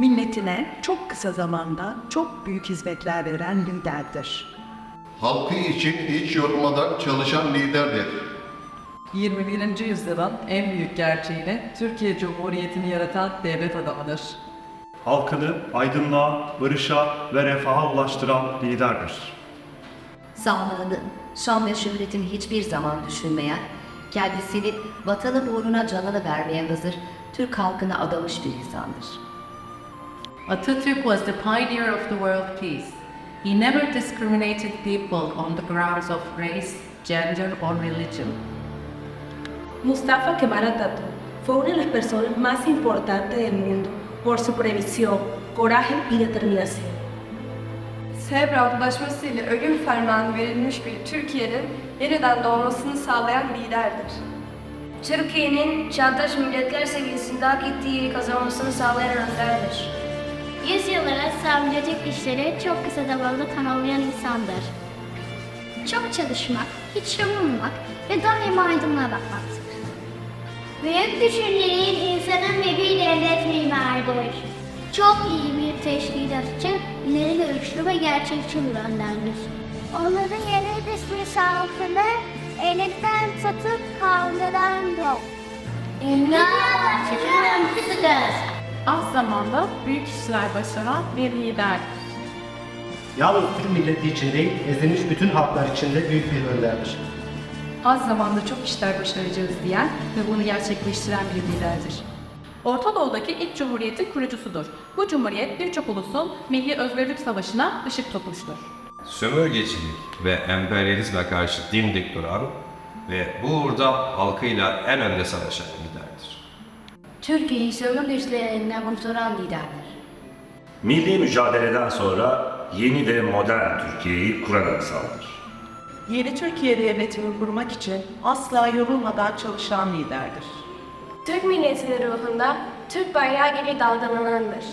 Milletine çok kısa zamanda çok büyük hizmetler veren liderdir. Halkı için hiç yorulmadan çalışan liderdir. 21. yüzyılın en büyük gerçeğini Türkiye Cumhuriyeti'ni yaratan devlet adamıdır. halkını aydınlığa, barışa ve refaha ulaştıran liderdir. Sağlığını, şan ve şöhretini hiçbir zaman düşünmeyen, kendisini vatanı uğruna canını vermeye hazır, Türk halkına adamış bir insandır. Atatürk was the pioneer of the world peace. He never discriminated people on the grounds of race, gender, or religion. Mustafa Kemal Atatürk fue una de las personas más importantes del mundo por su previsión, coraje y determinación. Sevr Antlaşması ile ölüm fermanı verilmiş bir Türkiye'nin yeniden doğmasını sağlayan liderdir. Türkiye'nin çağdaş milletler seviyesinde hak ettiği yeri kazanmasını sağlayan önderdir. Yüzyıllara sağlayacak işleri çok kısa zamanda tamamlayan insandır. Çok çalışmak, hiç yorulmamak ve daima aydınlığa bakmaktır. Büyük düşüncenin insanın ve bir devlet mimarıdır. Çok iyi bir teşkilatçı, ileri görüşlü ve gerçekçi bir önderdir. Onların yeni dış misafirine elinden tutup kaldıran yok. İmdat. Az zamanda büyük işler başaran bir lider. Yalnız Türk milleti için değil, ezilmiş bütün halklar için de büyük bir önderdir. Az zamanda çok işler başaracağız diyen ve bunu gerçekleştiren bir liderdir. Orta Doğu'daki ilk cumhuriyetin kurucusudur. Bu cumhuriyet birçok ulusun milli özgürlük savaşına ışık tutmuştur. sömürgecilik ve emperyalizme karşı dimdik duran ve bu uğurda halkıyla en önde savaşan liderdir. Türkiye'yi sömürü güçlerinden kurtaran liderdir. Milli mücadeleden sonra yeni ve modern Türkiye'yi kuran insandır. Yeni Türkiye Devleti'ni kurmak için asla yorulmadan çalışan liderdir. Türk milletinin ruhunda Türk bayrağı gibi dalgalanandır.